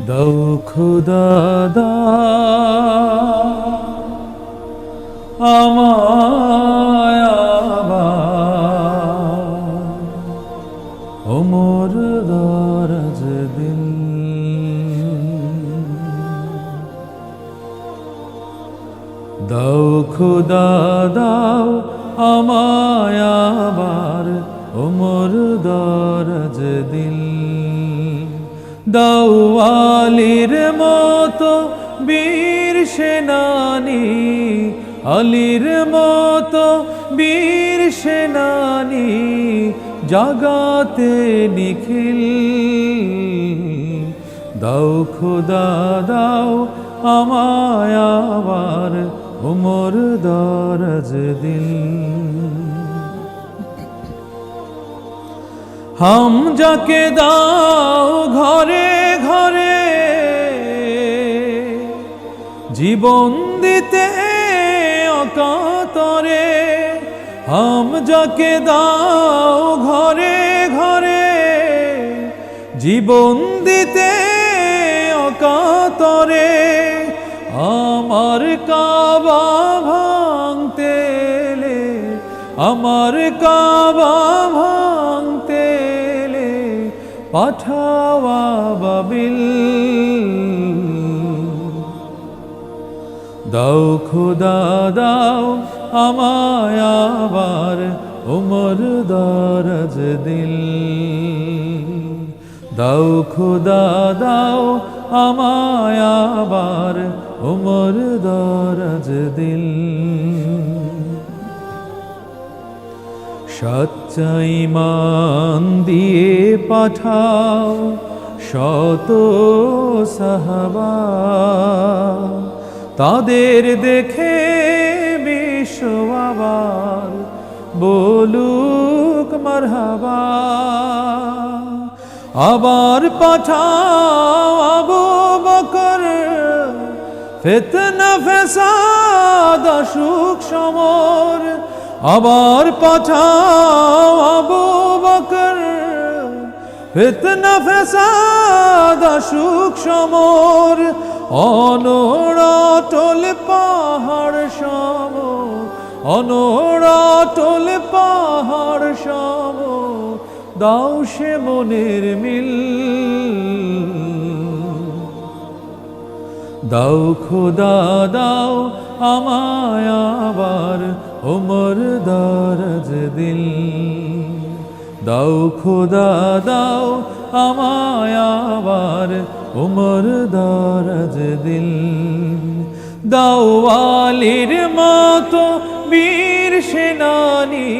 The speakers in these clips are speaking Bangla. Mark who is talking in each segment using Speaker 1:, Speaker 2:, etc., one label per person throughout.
Speaker 1: দাও খুদা আমায় ওমর দরজ দিল। দাও খুদা দাও ওমর দরজ দিল। দাও আলীর মতো বীর সেনানি, আলীর মতো বীর সেনানি জাগাতে নিখিল। দাও খুদা, দাও আমায় আবার উমর দরজ দিল। হাম যাকে দাও ঘরে ঘরে জীবন দিতে অকাতরে হাম যাকে দাও ঘরে ঘরে জীবন দিতে অকাতরে আমার কাবা ভাঙতে আমার কাবা এলে, পাঠাওয়া দাও খুদা, দাও আমায় আবার উমর দরজ দিল। দাও খুদা, দাও আমায় আবার উমর দরজ দিল। সচ্চাই মান দিয়ে পাঠাও শত সাহাবা। তাদের দেখে বিশ্ব আবার বলুক মারহাবা। আবার পাঠাও আবু বকর, ফেতনা ফেসাদ, সুখ সমর। আবার পাঠাও আবু বকর। ফিতনা ফেসাদ, সুখ সমর। অনড়াটল পাহাড় সম অনড়াটল পাহাড় সম দাও সে মনের মিল। দাও খোদা, দাও আমায় আবার ওমর দরজ দিল। দাও খোদা, দাও আমায় আবার। ওমর দরজ দিল। দাও আলীর মতো বীর সেনানি,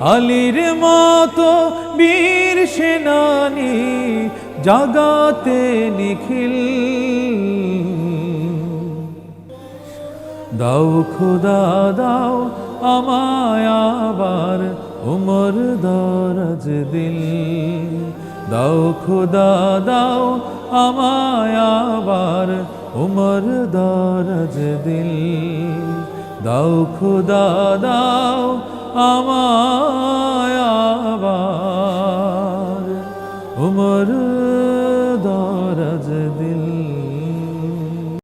Speaker 1: আলির মতো বীর সেনানি, জাগাতে নিখিল। দাও খুদা, দাও আমায় আবার উমর দরজ দিল। দাও খুদা, দাও আমায় আবার উমর দরজ দিল। দাও খুদা, দাও আমায় আবার উমর